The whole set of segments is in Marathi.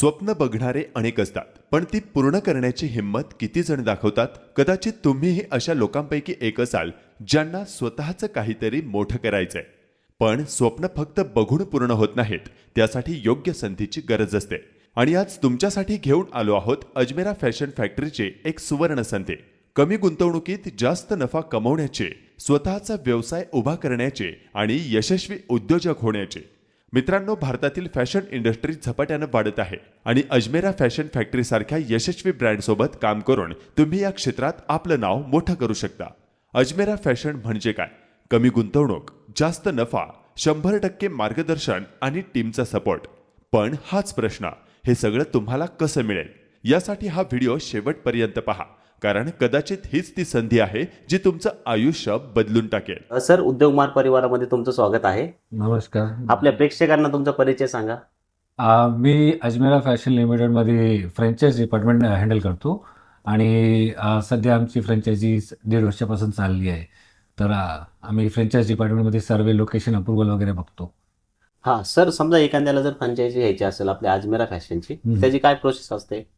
स्वप्न बघणारे अनेक असतात. पण ती पूर्ण करण्याची हिंमत किती जण दाखवतात? कदाचित तुम्हीही अशा लोकांपैकी एक असाल ज्यांना स्वतःचं काहीतरी मोठं करायचंय. पण स्वप्न फक्त बघून पूर्ण होत नाहीत. त्यासाठी योग्य संधीची गरज असते. आणि आज तुमच्यासाठी घेऊन आलो आहोत अजमेरा फॅशन फॅक्टरीचे एक सुवर्ण संधी. कमी गुंतवणुकीत जास्त नफा कमवण्याचे स्वतःचा व्यवसाय उभा करण्याचे आणि यशस्वी उद्योजक होण्याचे. मित्रांनो भारतातील फॅशन इंडस्ट्री झपाट्यानं वाढत आहे आणि अजमेरा फॅशन फॅक्टरी सारख्या यशस्वी ब्रँडसोबत काम करून तुम्ही या क्षेत्रात आपलं नाव मोठं करू शकता. अजमेरा फॅशन म्हणजे काय? कमी गुंतवणूक जास्त नफा शंभर टक्के मार्गदर्शन आणि टीमचा सपोर्ट. पण हाच प्रश्न हे सगळं तुम्हाला कसं मिळेल? यासाठी हा व्हिडिओ शेवटपर्यंत पहा. कारण कदाचित हीच ती संधी आहे जी तुमचं आयुष्य बदलून टाकेल. सर उद्योगमार परिवारामध्ये तुमचं स्वागत आहे. नमस्कार. आपल्या प्रेक्षकांना तुमचा परिचय सांगा. आ, मी अजमेरा फॅशन लिमिटेडमध्ये फ्रँचायझी डिपार्टमेंट हँडल करतो आणि सध्या आमची फ्रँचायझी दीड वर्षापासून चालली आहे. तर आम्ही फ्रँचायझी डिपार्टमेंटमध्ये सर्वे लोकेशन अप्रुव्हल वगैरे बघतो. हा सर समजा एखाद्याला जर फ्रँचायझी घ्यायची असेल आपल्या अजमेरा फॅशनची. त्याची काय प्रोसेस असते?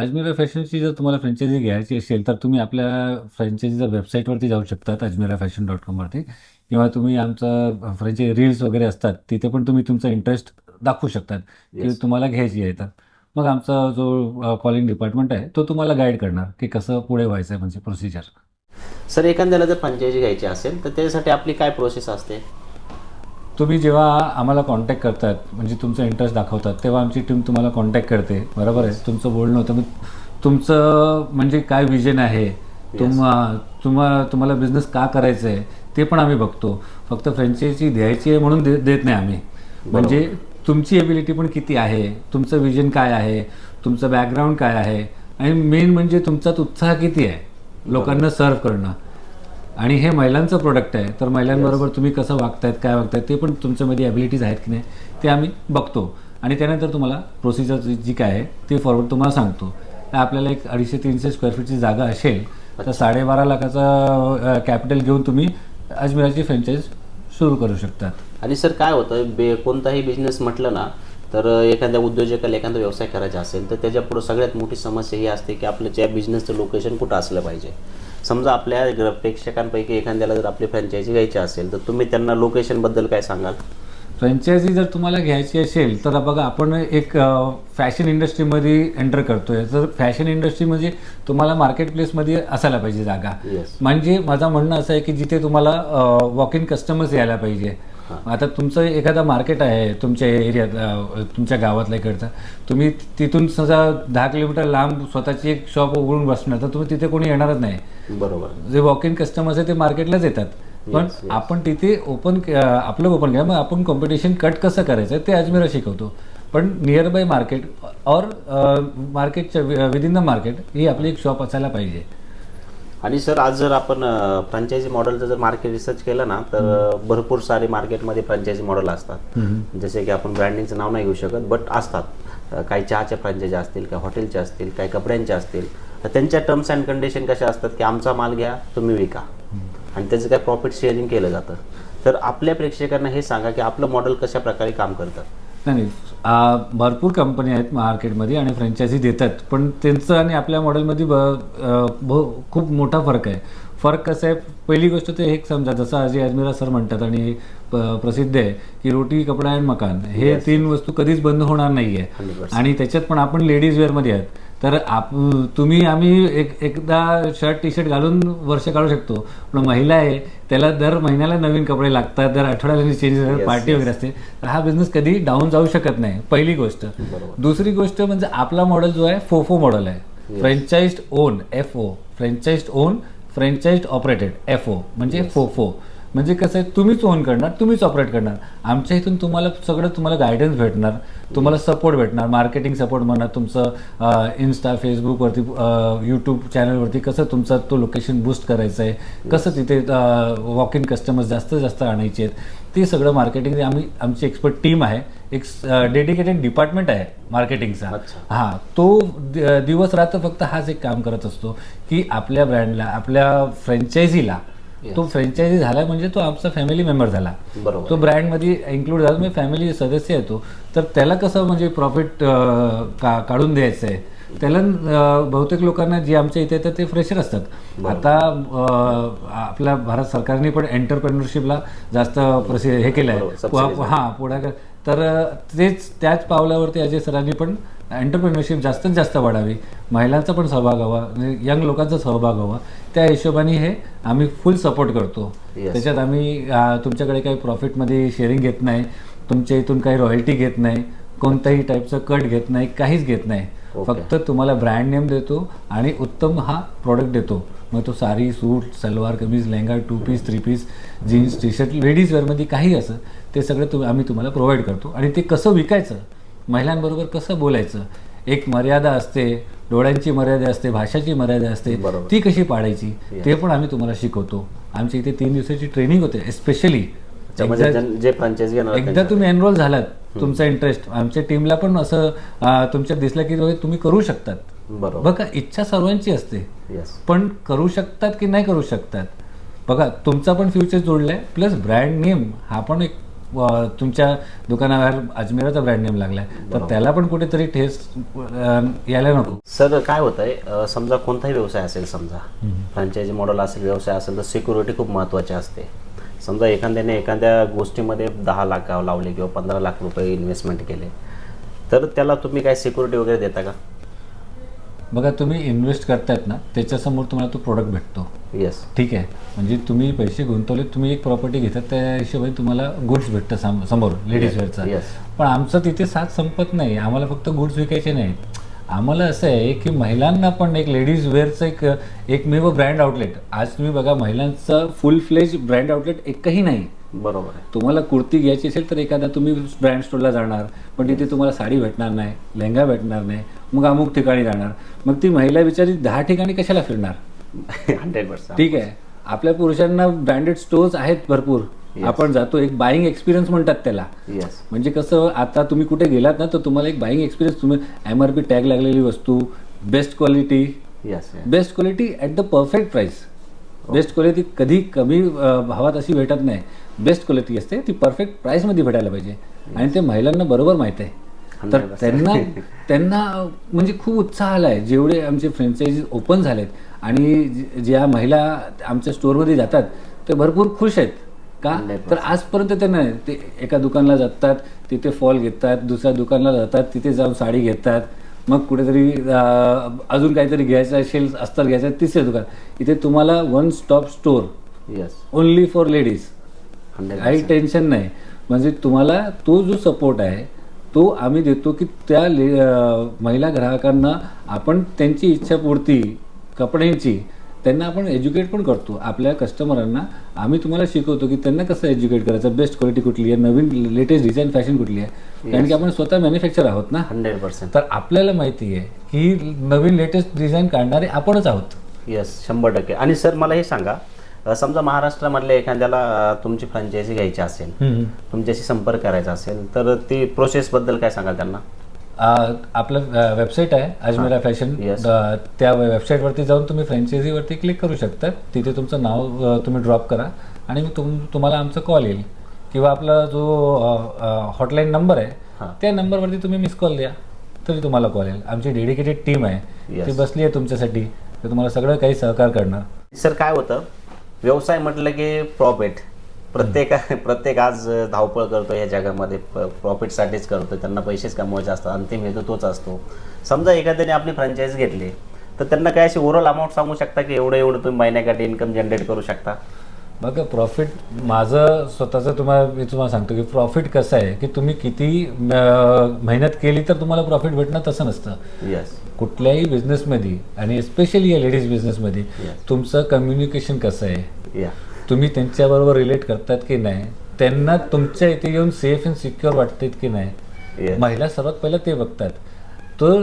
अजमेरा फॅशनची जर तुम्हाला फ्रँचायझी घ्यायची असेल तर तुम्ही आपल्या फ्रँचायझीच्या वेबसाईटवरती जाऊ शकतात अजमेरा फॅशन डॉट कॉमवरती किंवा तुम्ही आमचं फ्रँचायझी रील्स वगैरे असतात तिथे पण तुम्ही तुमचा इंटरेस्ट दाखवू शकतात. की Yes. तुम्हाला घ्यायची आहे तर. मग आमचा जो कॉलिंग डिपार्टमेंट आहे तो तुम्हाला गाईड करणार की कसं पुढे व्हायचं आहे म्हणजे प्रोसिजर सर एखाद्याला जर फ्रँचायझी घ्यायची असेल तर त्याच्यासाठी आपली काय प्रोसेस असते? तुम्ही जेव्हा आम्हाला कॉन्टॅक्ट करतात म्हणजे तुमचा इंटरेस्ट दाखवतात तेव्हा आमची टीम तुम्हाला कॉन्टॅक्ट करते. बरोबर आहे? तुमचं बोलणं होतं. मग तुमचं म्हणजे काय विजन आहे? तुम्हा तुम्हा तुम्हाला बिझनेस का करायचं आहे ते पण आम्ही बघतो. फक्त फ्रँचायझी द्यायची आहे म्हणून दे देत नाही आम्ही. म्हणजे तुमची एबिलिटी पण किती आहे? तुमचं विजन काय आहे? तुमचं बॅकग्राऊंड काय आहे? आणि मेन म्हणजे तुमच्यात उत्साह किती आहे? लोकांना सर्व करणं. आणि हे महिलांचं प्रोडक्ट आहे. तर महिलांबरोबर तुम्ही कसं वागतायत काय वागतायत ते पण तुमच्यामध्ये ॲबिलिटीज आहेत की नाही ते आम्ही बघतो. आणि त्यानंतर तुम्हाला प्रोसिजर जी काय आहे ते फॉरवर्ड तुम्हाला सांगतो. आपल्याला एक अडीचशे तीनशे स्क्वेअर फीटची जागा असेल तर साडेबारा लाखाचा कॅपिटल घेऊन तुम्ही अजमेराची फ्रँचाईज सुरू करू शकतात. आणि सर काय होतं बे कोणताही बिझनेस म्हटलं ना तर एखाद्या उद्योजकाला एखादा व्यवसाय करायचा असेल तर त्याच्या पुढे सगळ्यात मोठी समस्या ही असते की आपल्या त्या बिझनेसचं लोकेशन कुठं असलं पाहिजे. समजा आपल्या प्रेक्षकांपैकी एखाद्याला जर आपली फ्रँचायझी घ्यायची असेल तर तुम्ही त्यांना लोकेशनबद्दल काय सांगाल? फ्रँचायझी जर तुम्हाला घ्यायची असेल तर बघा आपण एक फॅशन इंडस्ट्रीमध्ये एंटर करतोय. तर फॅशन इंडस्ट्री म्हणजे तुम्हाला मार्केट प्लेसमध्ये असायला पाहिजे जागा. म्हणजे माझं म्हणणं असं आहे की जिथे तुम्हाला वॉक इन कस्टमर्स यायला पाहिजे. आता तुमचं एखादा मार्केट आहे तुमच्या एरियात तुमच्या गावातल्या इकडचं तुम्ही तिथून समजा दहा किलोमीटर लांब स्वतःची एक शॉप उघडून बसणार तर तुम्ही तिथे कोणी येणारच नाही. बरोबर. जे वॉक इन कस्टमर्स आहे ते मार्केटलाच येतात. पण. आपण तिथे ओपन आपलं ओपन केलं मग आपण कॉम्पिटिशन कट कसं करायचं ते अजमेरा शिकवतो. पण नियर बाय मार्केट और मार्केटच्या विदिन द मार्केट ही आपली एक शॉप असायला पाहिजे. आणि सर आज जर आपण फ्रँचायझी मॉडेलचं जर मार्केट रिसर्च केलं ना तर भरपूर सारे मार्केटमध्ये फ्रँचायझी मॉडेल असतात. जसे की आपण ब्रँडिंगचं नाव नाही घेऊ शकत बट असतात. काही चहाच्या फ्रँचायझी असतील काही हॉटेलच्या असतील काही कपड्यांच्या असतील. तर त्यांच्या टर्म्स अँड कंडिशन कशा असतात की आमचा माल घ्या तुम्ही विका. आणि त्याचं काय प्रॉफिट शेअरिंग केलं जातं. तर आपल्या प्रेक्षकांना हे सांगा की आपलं मॉडेल कशा प्रकारे काम करतं. नाही. भरपूर कंपनी आहेत मार्केटमध्ये आणि फ्रँचायझी देतात. पण त्यांचं आणि आपल्या मॉडेलमध्ये ब खूप मोठा फरक आहे. फरक कसं आहे? पहिली गोष्ट ते एक समजा जसं अजय अजमेरा सर म्हणतात आणि प्रसिद्ध आहे की रोटी कपडा आणि मकान हे तीन वस्तू कधीच बंद होणार नाही आहे 100%. आणि त्याच्यात पण आपण लेडीज वेअरमध्ये आहेत. तर आप तुम्ही आम्ही एक एकदा शर्ट टी शर्ट घालून वर्ष काढू शकतो. पण महिला आहे त्याला दर महिन्याला नवीन कपडे लागतात दर आठवड्याला चेंज पार्टी. वगैरे असते. तर हा बिझनेस कधी डाऊन जाऊ शकत नाही पहिली गोष्ट. दुसरी गोष्ट म्हणजे आपला मॉडेल जो आहे फोफो मॉडेल आहे. Franchised own F O franchised own franchised operated F O म्हणजे फोफो म्हणजे कसं आहे तुम्हीच ओन करणार तुम्हीच ऑपरेट करणार आमच्या इथून तुम्हाला सगळं तुम्हाला गायडन्स भेटणार तुम्हाला सपोर्ट भेटणार मार्केटिंग सपोर्ट म्हणा तुमचं इन्स्टा फेसबुकवरती यूट्यूब चॅनलवरती कसं तुमचं तो लोकेशन बूस्ट करायचं आहे कसं तिथे वॉक इन कस्टमर्स जास्त जास्त आणायचे आहेत ते सगळं मार्केटिंग आम्ही आमची एक्सपर्ट टीम आहे एक डेडिकेटेड डिपार्टमेंट आहे मार्केटिंगचा. हा तो दिवस रात्र फक्त हाच एक काम करत असतो की आपल्या ब्रँडला आपल्या फ्रँचायझीला तो फ्रँचायझी झाला म्हणजे तो आमचा फॅमिली मेंबर झाला. बरोबर. तो ब्रँडमध्ये इन्क्लूड झाला. म्हणजे फॅमिली सदस्य येतो तर त्याला कसं म्हणजे प्रॉफिट का काढून द्यायचं आहे त्याला बहुतेक लोकांना जे आमच्या इथे येतात ते फ्रेशर असतात. आता आपल्या भारत सरकारने पण एंटरप्रेन्युरशिपला जास्त प्रसि हे केलं आहे हां पुढाकार. तर तेच त्याच पावलावरती अजय सरांनी पण एंटरप्रेन्युरशिप जास्तीत जास्त वाढावी. महिलांचा पण सहभाग हवा यंग लोकांचा सहभाग हवा. त्या हिशोबाने हे आम्ही फुल सपोर्ट करतो. Yes. त्याच्यात आम्ही तुमच्याकडे काही प्रॉफिटमध्ये शेअरिंग घेत नाही. तुमच्या इथून काही रॉयल्टी घेत नाही. कोणत्याही टाईपचं कट घेत नाही. काहीच घेत नाही. Okay. फक्त तुम्हाला ब्रँड नेम देतो आणि उत्तम हा प्रॉडक्ट देतो. मग तो sari suit salwar kameez lehenga two piece three piece jeans T shirt ladies वेअरमध्ये काही असं ते सगळं तुम्ही आम्ही तुम्हाला प्रोव्हाइड करतो. आणि ते कसं विकायचं? महिलांबरोबर कसं बोलायचं? एक मर्यादा असते डोळ्यांची मर्यादा असते भाषाची मर्यादा असते. ती कशी पाडायची ते पण आम्ही तुम्हाला शिकवतो. आमच्या इथे तीन दिवसाची ट्रेनिंग होते स्पेशली त्यामध्ये जन- जे फ्रँचायझी घेणार आहेत एकदा तुम्ही एनरोल झालात तुमचा इंटरेस्ट आमच्या टीमला पण असं अं, तुमच्यात दिसलं की तुम्ही करू शकतात. बघा इच्छा सर्वांची असते. पण करू शकतात की नाही करू शकतात? बघा तुमचा पण फ्युचर जोडलाय प्लस ब्रँड नेम हा पण एक तुमच्या दुकानावर अजमेराचा ब्रँड नेम लागलाय. तर त्याला पण कुठेतरी ठेस यायला नको. सर काय होतंय? अं, समजा कोणताही व्यवसाय असेल समजा फ्रँचायझी मॉडेल असेल व्यवसाय असेल तर सिक्युरिटी खूप महत्त्वाची असते. समजा एखाद्याने एखाद्या गोष्टीमध्ये दहा लाख लावले किंवा पंधरा लाख रुपये इन्व्हेस्टमेंट केले तर त्याला तुम्ही काय सिक्युरिटी वगैरे देता का? बघा तुम्ही इन्व्हेस्ट करतायत ना त्याच्यासमोर तुम्हाला तो प्रोडक्ट भेटतो. येस ठीक आहे? म्हणजे तुम्ही पैसे गुंतवले तुम्ही एक प्रॉपर्टी घेतात त्या हिशोबाने तुम्हाला गुड्स भेटतं साम- समोर लेडीज वेअरचा. पण आमचं तिथे साथ संपत नाही. आम्हाला फक्त गुड्स विकायचे नाहीत. आम्हाला असं आहे की महिलांना पण एक लेडीज वेअरचं एक एकमेव ब्रँड आउटलेट आज तुम्ही बघा महिलांचं फुल फ्लेज ब्रँड आउटलेट एकही नाही. बरोबर आहे. तुम्हाला कुर्ती घ्यायची असेल तर एखादा तुम्ही ब्रँड स्टोरला जाणार पण तिथे तुम्हाला साडी भेटणार नाही लेहंगा भेटणार नाही मग अमुक ठिकाणी जाणार. मग ती महिला बिचारी दहा ठिकाणी कशाला फिरणार? हंड्रेड पर्सेंट ठीक आहे. आपल्या पुरुषांना ब्रँडेड स्टोर्स आहेत भरपूर. आपण जातो एक बाईंग एक्सपिरियन्स म्हणतात त्याला. येस म्हणजे कसं आता तुम्ही कुठे गेलात ना तर तुम्हाला एक बाईंग एक्सपिरियन्स तुम्ही एम आर पी टॅग लागलेली वस्तू best quality yes best quality at the perfect price best quality कधी कमी भावात अशी भेटत नाही. बेस्ट क्वालिटी असते ती परफेक्ट प्राईसमध्ये भेटायला पाहिजे. आणि ते महिलांना बरोबर माहीत आहे. तर त्यांना त्यांना म्हणजे खूप उत्साह आला आहे जेवढे आमचे फ्रँचायझी ओपन झालेत आणि ज्या महिला आमच्या स्टोअरमध्ये जातात ते भरपूर खुश आहेत. का? तर आजपर्यंत ते नाही. ते एका दुकानला जातात तिथे फॉल घेतात दुसऱ्या दुकानला जातात तिथे जाऊन साडी घेतात. मग कुठेतरी अजून काहीतरी घ्यायचं असेल अस्तर घ्यायचं तिसरे दुकान. इथे तुम्हाला one stop store yes only for ladies काही टेन्शन नाही. म्हणजे तुम्हाला तो जो सपोर्ट आहे तो आम्ही देतो की त्या ले महिला ग्राहकांना आपण त्यांची इच्छापूर्ती कपड्यांची त्यांना आपण एज्युकेट पण करतो. आपल्या कस्टमरांना आम्ही तुम्हाला शिकवतो की त्यांना कसं एज्युकेट करायचं? बेस्ट क्वालिटी कुठली आहे? नवीन लेटेस्ट डिझाईन फॅशन कुठली आहे? कारण की आपण स्वतः मॅन्युफॅक्चर आहोत ना? हंड्रेड पर्सेंट तर आपल्याला माहिती आहे की नवीन लेटेस्ट डिझाईन काढणारे आपणच आहोत. येस शंभर टक्के. आणि सर मला हे सांगा समजा महाराष्ट्रामधल्या एखाद्याला तुमची फ्रँचायझी घ्यायची असेल तुमच्याशी संपर्क करायचा असेल तर ती प्रोसेसबद्दल काय सांगाल त्यांना? आपलं वेबसाईट आहे अजमेरा फॅशन त्या वेबसाईटवरती जाऊन तुम्ही फ्रँचायझीवरती क्लिक करू शकता. तिथे तुमचं नाव तुम्ही ड्रॉप करा. आणि तुम तुम्हाला आमचा कॉल येईल. किंवा आपला जो हॉटलाईन नंबर आहे. त्या नंबरवरती तुम्ही मिस कॉल द्या. तरी तुम्हाला कॉल येईल. आमची डेडिकेटेड टीम आहे. ती बसली आहे तुमच्यासाठी. तर तुम्हाला सगळं काही सहकार करणार. सर काय होतं? व्यवसाय म्हटलं की प्रॉफिट प्रत्येक प्रत्येक आज धावपळ करतो या जगामध्ये. प्रॉफिटसाठीच करतो त्यांना पैसेच कमवायचे असतात. अंतिम हेतू तोच असतो. समजा एखाद्याने आपली फ्रँचाईज घेतली तर त्यांना काय अशी ओव्हरऑल अमाऊंट सांगू शकता की एवढं एवढं तुम्ही महिन्याकाठी इन्कम जनरेट करू शकता? बघा प्रॉफिट माझं स्वतःचं तुम्हाला मी तुम्हाला सांगतो की प्रॉफिट कसं आहे की तुम्ही किती मेहनत केली तर तुम्हाला प्रॉफिट भेटणार तसं नसतं. येस कुठल्याही बिझनेसमध्ये आणि स्पेशली या लेडीज बिझनेसमध्ये Yes. तुमचं कम्युनिकेशन कसं आहे? या तुम्ही त्यांच्याबरोबर रिलेट करतात की नाही? त्यांना तुमच्या इथे येऊन सेफ अँड सिक्युअर वाटतात की नाही? Yes. महिला सर्वात पहिलं ते बघतात. तर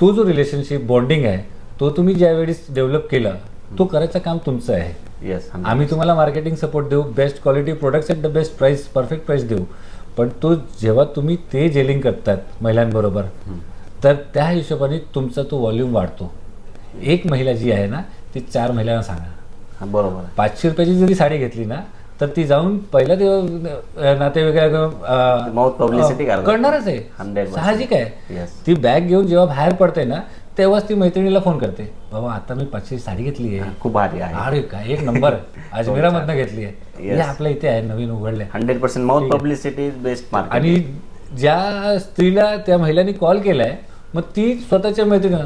तो जो रिलेशनशिप बॉन्डिंग आहे तो तुम्ही ज्यावेळी डेव्हलप केला तो करायचं काम तुमचं आहे. येस आम्ही तुम्हाला मार्केटिंग सपोर्ट देऊ best quality products at the best price perfect price देऊ. पण तो जेव्हा तुम्ही ते जेलिंग करतात महिलांबरोबर तर त्या हिशोबाने तुमचा तो व्हॉल्यूम वाढतो. एक महिला जी आहे ना ती चार महिलांना सांगा. बरोबर. पाचशे रुपयाची जरी साडी घेतली ना तर ती जाऊन पहिला ते नातेवाईक. करणारच आहे. 100%. साहजिक आहे. ती बॅग घेऊन जेव्हा बाहेर पडते ना तेव्हाच ती मैत्रिणीला फोन करते. बाबा आता मी पाचशे साडी घेतली आहे. खूप भारी आहे. अरे काय एक नंबर. अजमेरामधनं घेतली आहे. हे आपल्या इथे आहे नवीन उघडले. Hundred percent mouth publicity best आणि ज्या स्त्रीला त्या महिलांनी कॉल केलाय मग ती स्वतःच्या मैत्रिणी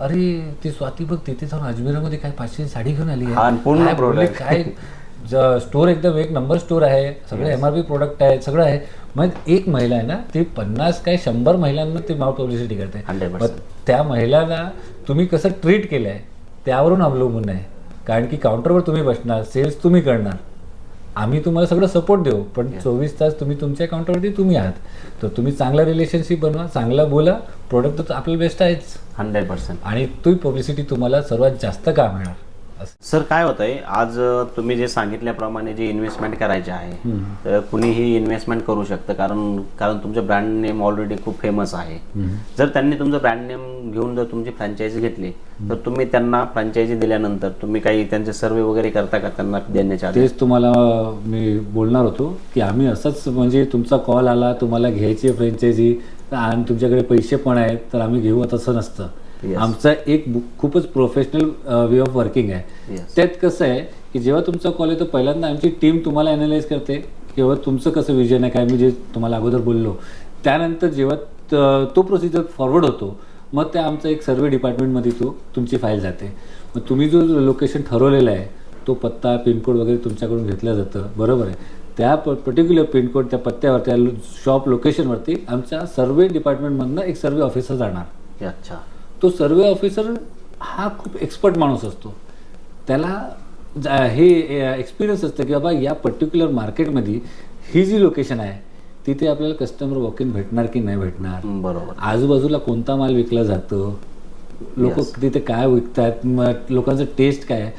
अरे ती स्वाती बघ तिथे जाऊन अजमेरामध्ये काय पाचशे साडी घेऊन आली हा, पूर्ण काय काय स्टोर एकदम एक नंबर स्टोर आहे सगळे एम आर पी प्रोडक्ट आहे सगळं आहे. मग एक महिला आहे ना ती पन्नास काय शंभर महिलांना ती माउथ पब्लिसिटी करते. 100%. मग त्या महिलांना तुम्ही कसं ट्रीट केलं आहे त्यावरून अवलंबून आहे. कारण की काउंटरवर तुम्ही बसणार सेल्स तुम्ही करणार. आम्ही तुम्हाला सगळं सपोर्ट देऊ पण चोवीस तास तुम्ही तुमच्या काउंटरवरती तुम्ही आहात. तर तुम्ही चांगलं रिलेशनशिप बनवा चांगला बोला प्रोडक्ट तर आपलं बेस्ट आहेच. हंड्रेड पर्सेंट आणि ती पब्लिसिटी तुम्हाला सर्वात जास्त का मिळणार? असं सर काय होतंय? आज अ, तुम्ही जे सांगितल्याप्रमाणे जे इन्व्हेस्टमेंट करायचे आहे तर कुणीही इन्व्हेस्टमेंट करू शकतं कारण कारण तुमचं ब्रँड नेम ऑलरेडी खूप फेमस आहे. जर त्यांनी तुमचं ब्रँड नेम घेऊन जर तुमची फ्रँचायझी घेतली तर तुम्ही त्यांना फ्रँचायझी दिल्यानंतर तुम्ही काही त्यांचे सर्वे वगैरे करता का त्यांना देण्याच्या तेच तुम्हाला मी बोलणार होतो की आम्ही असंच म्हणजे तुमचा कॉल आला तुम्हाला घ्यायची फ्रँचायझी आणि तुमच्याकडे पैसे पण आहेत तर आम्ही घेऊ तसं नसतं. Yes. आमचा एक खूपच प्रोफेशनल वे ऑफ वर्किंग आहे. Yes. त्यात कसं आहे की जेव्हा तुमचा कॉल येतो पहिल्यांदा आमची टीम तुम्हाला अनालाइज करते किंवा तुमचं कसं विजन आहे काय मी जे तुम्हाला अगोदर बोललो. त्यानंतर जेव्हा त- तो प्रोसिजर फॉरवर्ड होतो मग त्या आमचा एक सर्वे डिपार्टमेंटमध्ये तो तुमची फाईल जाते. मग तुम्ही जो लोकेशन ठरवलेला आहे तो पत्ता पिनकोड वगैरे तुमच्याकडून घेतलं जातं. बरोबर आहे. त्या पर्टिक्युलर पिनकोड त्या पत्त्यावर त्या शॉप लोकेशनवरती आमच्या सर्वे डिपार्टमेंटमधनं एक सर्वे ऑफिसर जाणार. अच्छा. तो सर्वे ऑफिसर हा खूप एक्सपर्ट माणूस असतो. त्याला हे एक्सपिरियन्स असतं की बाबा या पर्टिक्युलर मार्केटमध्ये ही जी लोकेशन आहे तिथे आपल्याला कस्टमर वॉक इन भेटणार की नाही भेटणार? बरोबर. आजूबाजूला कोणता माल विकला जातो? लोक तिथे काय विकतात? मग लोकांचं टेस्ट काय आहे?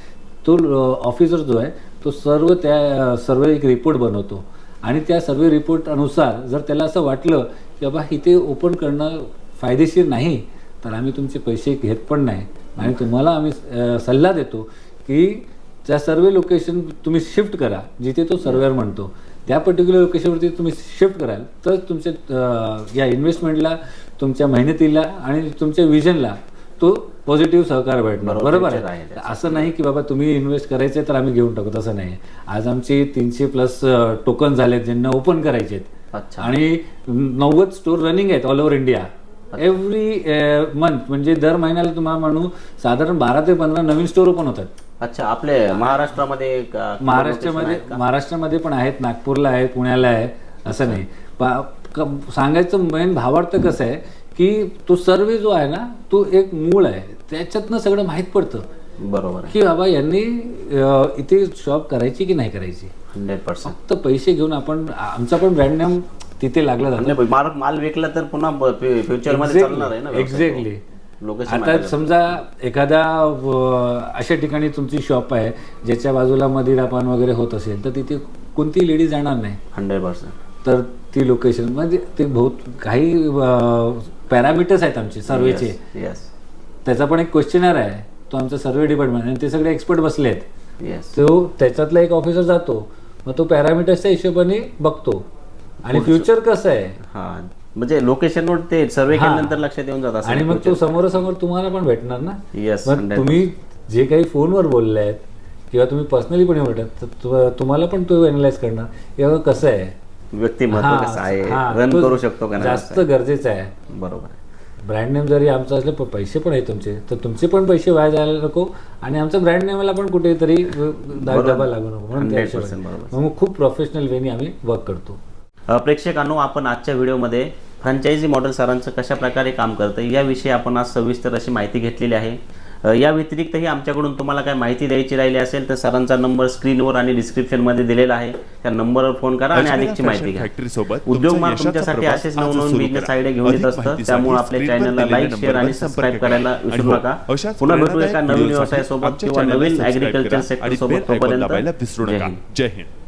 तो ऑफिसर जो आहे तो सर्व त्या सर्व एक रिपोर्ट बनवतो. आणि त्या सर्वे रिपोर्ट अनुसार जर त्याला असं वाटलं की बाबा इथे ओपन करणं फायदेशीर नाही तर आम्ही तुमचे पैसे घेत पण नाही आणि तुम्हाला आम्ही सल्ला देतो की त्या सर्वे लोकेशन तुम्ही शिफ्ट करा जिथे तो सर्वेअर म्हणतो. त्या पर्टिक्युलर लोकेशनवरती तुम्ही शिफ्ट कराल तर तुमच्या या इन्व्हेस्टमेंटला तुमच्या मेहनतीला आणि तुमच्या विजनला तो पॉझिटिव्ह सहकार भेटणार. बरोबर, आहे. असं नाही की बाबा तुम्ही इन्व्हेस्ट करायचे तर आम्ही घेऊन टाकू तसं नाही. आज आमचे तीनशे प्लस टोकन झालेत ज्यांना ओपन करायचे आहेत अच्छा. आणि नव्वद स्टोर रनिंग आहेत all over India every month म्हणजे दर महिन्याला तुम्हाला म्हणू साधारण बारा ते पंधरा नवीन स्टोर ओपन होतात. अच्छा आपले महाराष्ट्रामध्ये महाराष्ट्रामध्ये महाराष्ट्रामध्ये पण आहेत नागपूरला आहे पुण्याला आहे असं नाही. सांगायचं मेन भावार्थ कसं आहे की तो सर्वे जो आहे ना तो एक मूळ आहे. त्याच्यातनं सगळं माहीत पडतं. बरोबर की बाबा यांनी इथे शॉप करायची की नाही करायची? Hundred percent. फक्त पैसे घेऊन आपण आमचा पण ब्रँड नेम तिथे लागला जातो. माल माल विकला तर पुन्हा फ्युचरमध्ये चालणार आहे ना एक्झॅक्टली लोकेशन आता समजा एखाद्या अशा ठिकाणी तुमची शॉप आहे ज्याच्या बाजूला मदिरा पान वगैरे होत असेल तर तिथे कोणती लेडी जाणार नाही. हंड्रेड पर्सेंट तर ती लोकेशन म्हणजे ते बहुत काही पॅरामीटर्स आहेत आमचे सर्वेचे येस त्याचा पण एक क्वेश्चनर आहे. तो आमचा सर्वे डिपार्टमेंट आणि ते सगळे एक्सपर्ट बसले आहेत. येस तो त्याच्यातला एक ऑफिसर जातो. मग तो पॅरामीटर्सच्या हिशोबाने बघतो. आणि फ्युचर कसं आहे? हा म्हणजे लोकेशनवर ते सर्वे केल्यानंतर लक्षात येऊन जात आणि मग तो समोरासमोर तुम्हाला पण भेटणार ना? येस मग तुम्ही जे काही फोनवर बोलले आहेत किंवा तुम्ही पर्सनली पण बोलतात तर तु- तुम्हाला पण तो अनालाइज करणार. किंवा कसं आहे. व्यक्तिमत्व हा, कसं आहे? रन तो करू शकतो का नाही जास्त गरजेचं आहे. बरोबर आहे. ब्रँड नेम जरी आमचा असले प- पैसे पण आहेत तुमचे. तर तुमचे पण पैसे वाया जायला नको. आणि आमच्या ब्रँड नेमला पण कुठेतरी डबा लागू नको. म्हणून त्या 100% हिशोबाने. बरोबर. मग खूप प्रोफेशनल वेनी आम्ही वर्क करतो. प्रेक्षकांनो आपण आजच्या व्हिडिओमध्ये फ्रँचायझी मॉडेल सरांचं कशा प्रकारे काम करतं याविषयी आपण आज सविस्तर अशी माहिती घेतलेली आहे. या व्यतिरिक्तही आमच्याकडून तुम्हाला काय माहिती द्यायची राहिली असेल तर सरांचा नंबर स्क्रीनवर आणि डिस्क्रिप्शनमध्ये दिलेला आहे. त्या नंबरवर फोन करा आणि अधिकची माहिती घ्या. उद्योग मार्ग तुमच्यासाठी असेच नवनवीन बिझनेस आयडिया घेऊन येत असतं त्यामुळे आपल्या चॅनलला लाईक शेअर आणि सबस्क्राईब करायला विसरू नका. पुन्हा भेटू एका नवीन व्यवसायासोबत किंवा नवीन ऍग्रिकल्चर सेक्टर सोबत तोपर्यंत. जय हिंद.